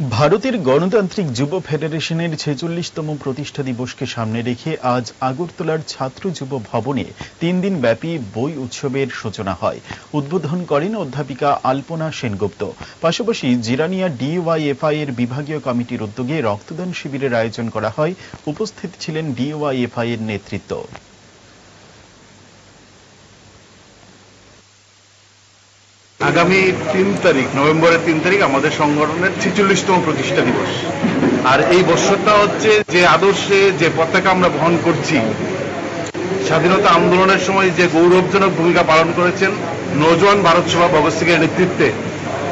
ভারতের গণতান্ত্রিক যুব ফেডারেশনের ছেচল্লিশতম প্রতিষ্ঠা দিবসকে সামনে রেখে আজ আগরতলার ছাত্র যুব ভবনে তিন দিন ব্যাপী বই উৎসবের সূচনা হয়। উদ্বোধন করেন অধ্যাপিকা আলপনা সেনগুপ্ত। পাশাপাশি জিরানিয়া ডিওয়াইএফআই এর বিভাগীয় কমিটির উদ্যোগে রক্তদান শিবিরের আয়োজন করা হয়। উপস্থিত ছিলেন ডিওয়াইএফআই এর নেতৃত্ব। আগামী তিন তারিখ, নভেম্বরের তিন তারিখ আমাদের সংগঠনের ছেচল্লিশতম প্রতিষ্ঠা দিবস। আর এই বছরটা হচ্ছে যে আদর্শে যে পতাকা আমরা বহন করছি, স্বাধীনতা আন্দোলনের সময় যে গৌরবজনক ভূমিকা পালন করেছেন নজওয়ান ভারত সভা ভগৎ সিংয়ের নেতৃত্বে,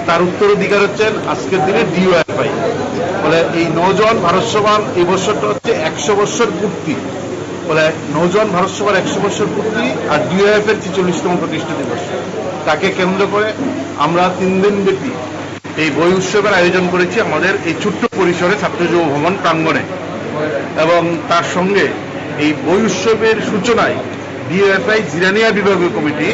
তার উত্তরাধিকার হচ্ছেন আজকের দিনে ডিওএফআই বলে এই নজওয়ান ভারত সভার এই বছরটা হচ্ছে একশো বছর পূর্তি। বলে নজওয়ান ভারত সভার একশো বছর পূর্তি আর ডিওএফ এর ছেচল্লিশতম প্রতিষ্ঠা দিবস। তাকে কেন্দ্র করে আমরা তিন দিন ব্যাপী এই বই উৎসবের আয়োজন করেছি আমাদের এই ছোট্ট পরিসরে ছাত্র যুব ভবন প্রাঙ্গণে। এবং তার সঙ্গে এই বই উৎসবের সূচনায় ডিএফআই জিরানিয়া বিভাগীয় কমিটি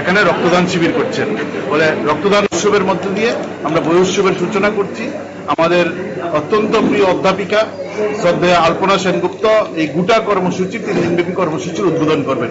এখানে রক্তদান শিবির করছেন। বলে রক্তদান উৎসবের মধ্য দিয়ে আমরা বই উৎসবের সূচনা করছি। আমাদের অত্যন্ত প্রিয় অধ্যাপিকা শ্রদ্ধেয় আলপনা সেনগুপ্ত এই গোটা কর্মসূচি তিন দিনব্যাপী কর্মসূচির উদ্বোধন করবেন।